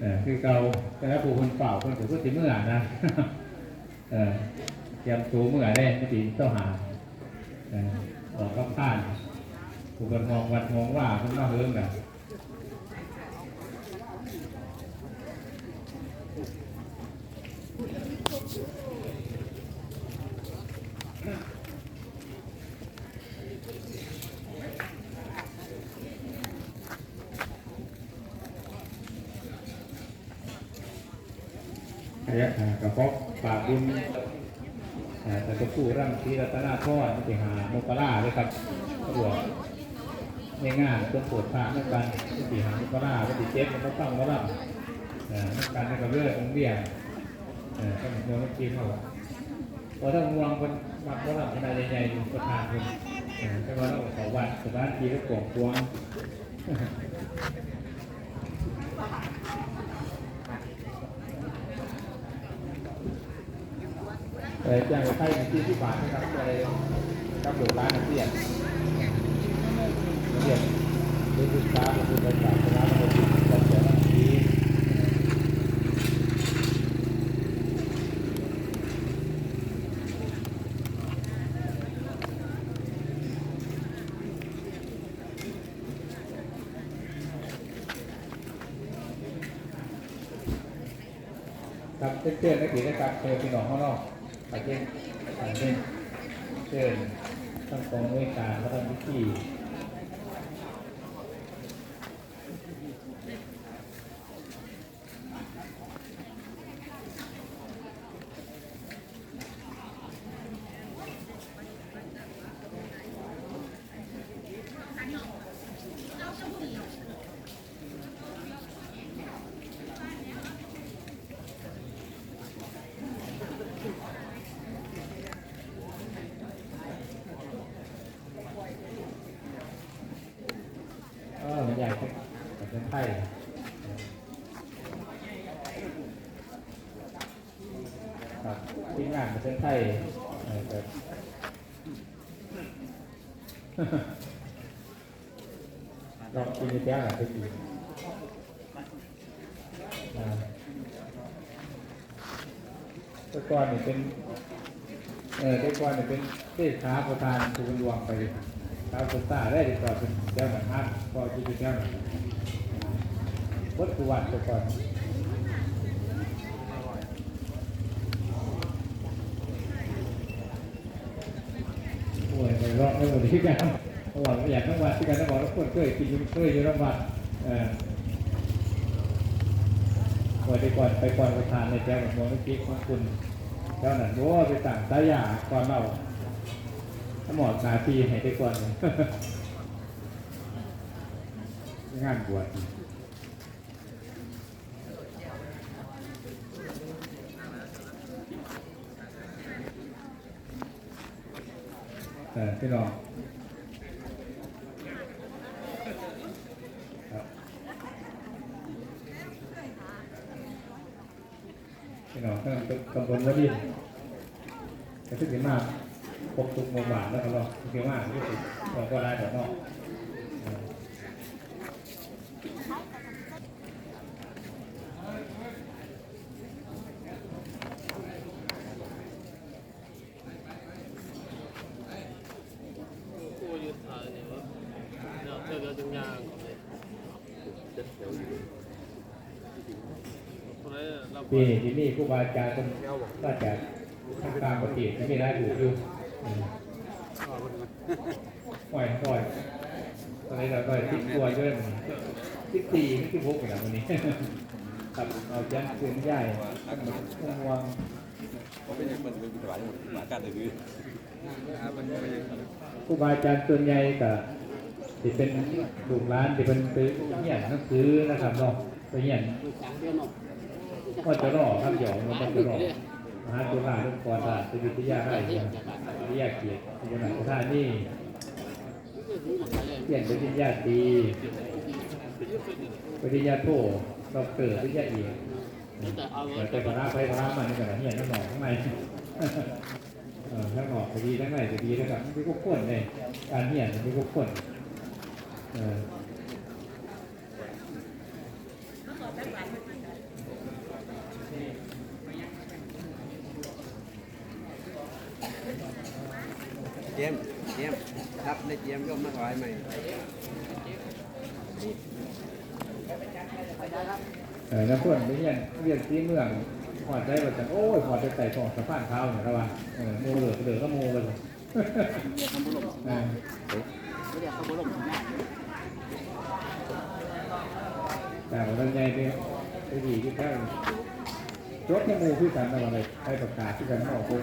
เออคือเกาแต่ละผู้คนเป่าคนถือว่าสิเมื่อนะเออเตรียมตัวเมื่อได้ไม่ตีเจ้าหาออกข้างผ่านผู้คนมองวัดมองว่าคนมาเฮิร์มแบบ ยอ่ากระเพาะปากบุญแต่ตัวผู้ร่างที่รัตนาทอดที่หาโมกล่าเลยครับสะดวกง่ายๆตัวปวดขาเหมือนกันที่หาโมกล่าก็ติเจ็บมันก็ต้องมาล่ำอ่าเหมือนกันแล้วก็เลือดตรงเบี้ยก็เหมือนเมื่อกี้เข้าพอถ้าง่วงคนมักก็ล่ำขนาดใหญ่ๆประทานคนอ่าแต่ว่าเราขอวัดสถานที่ก็กล่องพวง เอ่อแจ้งไปให้ในที่ที่บาทนะครับไปกับหลวงร้านนักเรียนนักเรียนด้ศึกษาเป็นผู้ศึกษาสถาบันการศึกษาแต่ละปีครับเชิญนักเรียนนะครับเชิญพี่น้องข้างนอก ประเทศประเทศเชิญทั้งกองด้วยกาและทั้งพิธี เออมันใหญ่ขึ้นแต่เป็นไข่ ที่งานมันเป็นไข่เออแบบลองกินแก้วหน่อยไปกินแต่ก่อนเนี่ยเป็นเออแต่ก่อนเนี่ยเป็นเทศค้าประธานทุนรวงไปข้าวสุตาได้ดีกว่าเป็นแก้วหนังฮัทพอที่เป็นแก้วหนังวัดกุวัดแต่ก่อนโอ้ยไป รอบไม่หมดที่กันเขาบอกอยากทั้งวันที่กันต้องบอกทุกคนเคยกินเคยอยู่ทั้งวันเออก่อนไปก่อนไปก่อนประธานในแก้วหนังเมื่อกี้ของคุณเจ้าหนังโอ้ไปต่างสายาก่อนเราถ้าหมอนาทีให้ได้ก่อนงานบวช แต่พี่น้องพี่น้องท่านตำบลวดินกระทึกขึ้นมากพบทุกโมงบานแล้วก็รอเกี่ยวมากที่สุดเราก็ได้แต่นอกเออ ผู้ยุทธาเนี่ยว่าเราเจอกันจังยางคนนั้นเรา ปีที่นี่ครูบาอาจารย์คนก็จะทางการปฏิบัติไม่ได้ถูกอยู่ปล่อยปล่อยตอนนี้เราก็ติดตัวด้วยติดตีไม่ติดพกอย่างวันนี้ครับเอาจันทร์คืนใหญ่ต้องวางผมเป็นยังเป็นเป็นถวายหมดมาการเลยคือครูบาอาจารย์ส่วนใหญ่ก็ที่เป็นลูกร้านที่เป็นไปเหี่ยนหนังสือนะครับเนาะไปเหี่ยน ก็จะรอครับหยองมันก็จะรอมหาจุฬาลงกรณราชวิทยาลัยวิทยาเกียรติที่จังหวัดท่านี่เขียนปริญญาตรีปริญญาโทด็อกเตอร์ปริญญาเอกแต่พระไปพระมันนี่ก็เหียนทั้งหนอกข้างในทั้งหนอกก็ดีทั้งในก็ดีนะครับมีทุกคนเลยการเหี่ยนมีทุกคน เจมส์เจมส์ครับในเจมส์ก็มาถวายใหม่เออแล้วเพื่อนไปเรียนเรียนที่เมืองพอดได้แบบโอ้ยพอดไปใส่ของสะพานเท้าเนี่ยครับว่าเออโมเหลือเหลือก็โมไปเลยอ่าแต่ว่าเป็นไงเนี่ยไปดีที่แค่รถที่มูพี่กันอะไรใครประกาศที่กันออกปุ๊บ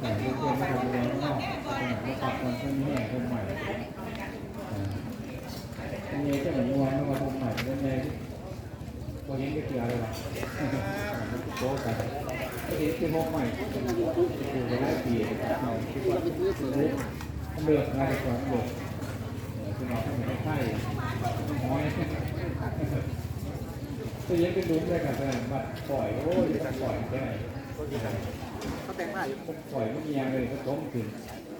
แต่เรื่องเพื่อนไม่ทำเลยนอกเป็นแบบว่าปรับคนคนนี้เนี่ยคนใหม่เป็นไงก็เหมือนง วงแล้วนใหม่เป็นไงพวกนี้ไม่เกี่ยวอะไรหรอกโต๊ะกันไอ้เด็กที่พวกใหม่อยู่ไปได้ปีเราคิดว่าเลือกงานก่อนเลือกคือเราต้องไม่ใช่น้อยตัวยังเป็นดุ้งได้กันแต่บัดปล่อยโอ้ยจะปล่อยแค่ไหนเขาแต่งผ้าอยู่ปล่อยไม่เงียงเลยก็ต้มขึ้น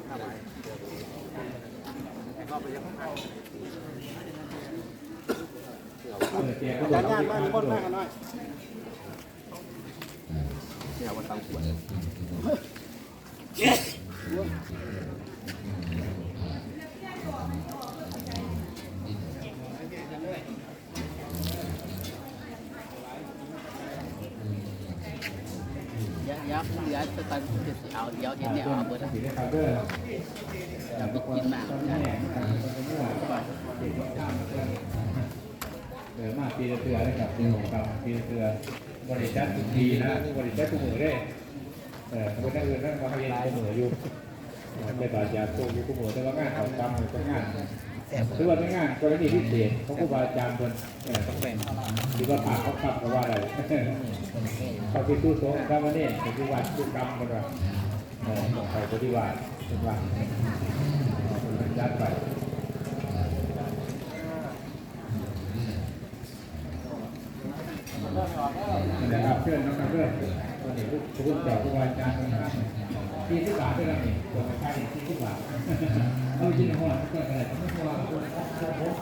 ทำไมก็ไปยังเออแกก็จานโดญานบ้านที่คนมานกันหน่อยเนี่ยวันตั้งขวด ยักษ์ยักษ์ยักษ์ตอนจะเอาเดียวเห็นเนี่ยเอาเบิดสีได้คาร์เดอร์เราไปกินมากเดี๋ยวมาปีละเตือเลยครับปีของเราปีละเตือบริษัททุกทีนะบริษัททุกมือได้เออคนนั้นอื่นนั่นเขาเรียนทุกมืออยู่ไม่บาดยาโตอยู่ทุกมือแต่ว่างานของกรรมเป็น งานคือว่าเป็นงานกรณีพิเศษเขาผู้บาอาจารย์คนหรือว่าผ่านเขาขับก็ว่าอะไรเขาไปตู้โซ่ครับวันนี้ปฏิวัติตู้กรรมกันว่าไปปฏิวัติปฏิวัติยัดไปนะครับเพื่อนนะครับเพื่อนวันนี้ทุกทุกเจ้าทุกอาจารย์นะครับที่ที่บาทด้วยกันนี่ตัวใกล้ที่ที่บาทเอาจริงๆหัวก็อะไร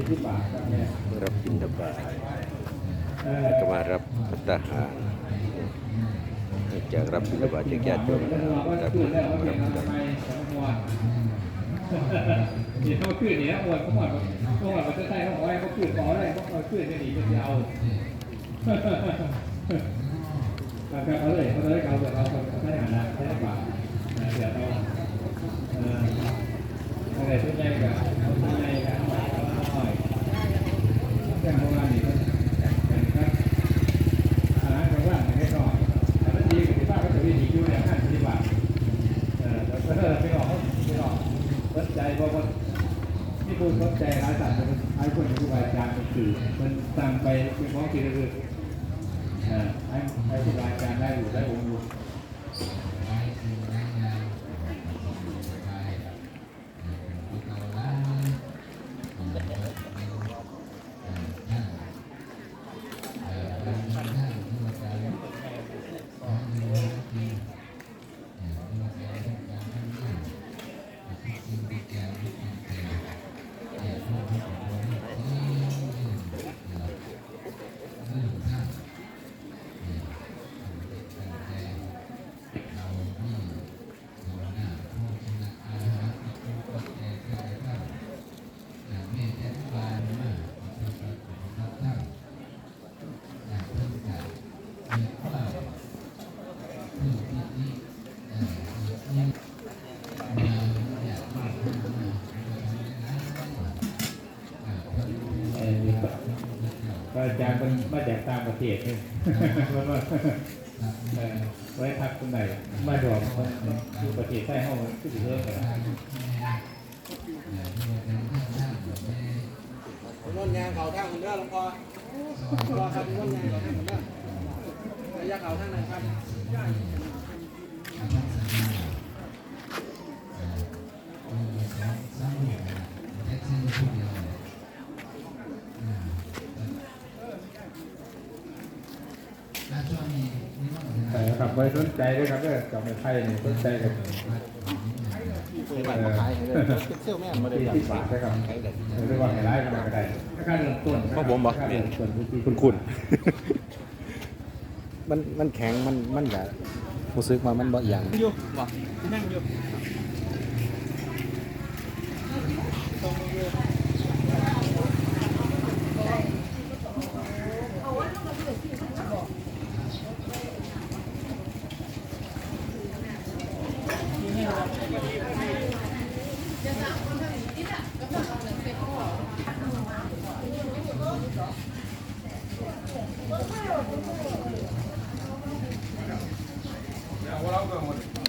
รับบบิณฑบาตเออก็มารับทหารจากรับบิณฑบาตจากญาติโยมแล้วรับรับรับบิณฑบาตนี่ยเขาขึ้นเนี่นะอวยเขาหมดเขาหมดมันจะใช่เขาบอกว่าเขาขึ้นขออะไรเขาเอาขึ้นจะหนีจะเอาเขาเลยเขาเลยเขาเดี๋ยเราเขาใช้หานะใช้ปากเดี๋ยวเราเอออะไรทุกอย่างกับทุกอย่างกับหน่อยหน่อยแจ้งว่านี่ก็ครับอาหารกลางวันไม่ก่อนถ้ามันดีกับที่บ้านก็จะดีอยู่อย่างนั้นที่บ้าน เออแล้วก็ไปออกไปออกสนใจเพราะว่าที่พูดสนใจหลายสัตว์มันไอ้คนที่วายจารย์มัน คือมันตามไปเป็นของที่ระลึกเออไอ้ไอ้ที่วายจารย์ได้อยู่ได้องค์อยู่เมาจากต่างประเทศเนี่ยมันว่าไว้พักคนไหนมาดอกคนอยู่ประเทศใต้ห้องคือเพิ่มกันนะนยางเขาทางคนเด้อหลวงพ่อรอครับนนยางเขาทางคุณเด้อระยะเขาทางไหนครับ แต่ครับไว้สนใจด้วยครับเด้อกับไทยนี่สนใจกับเปิดบ้านมาขายให้เลยเซี่ยวแม่นมาได้ที่จับที่ฝากได้ครับเรียกว่าไฮไลท์กันมาก็ได้ถ้าการเริ่มต้นพ่อผมบอกถ้าการเริ่มต้นที่คุณคุณมันมันแข็งมันมันแบบรู้สึกว่ามันบ่อย่างอยู่บ่นั่งอยู่ I'll go with it.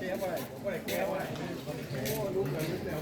แก้วอะไรผมก็เลยแก้วอะไรโอ้ลุกเลยลุกแล้ว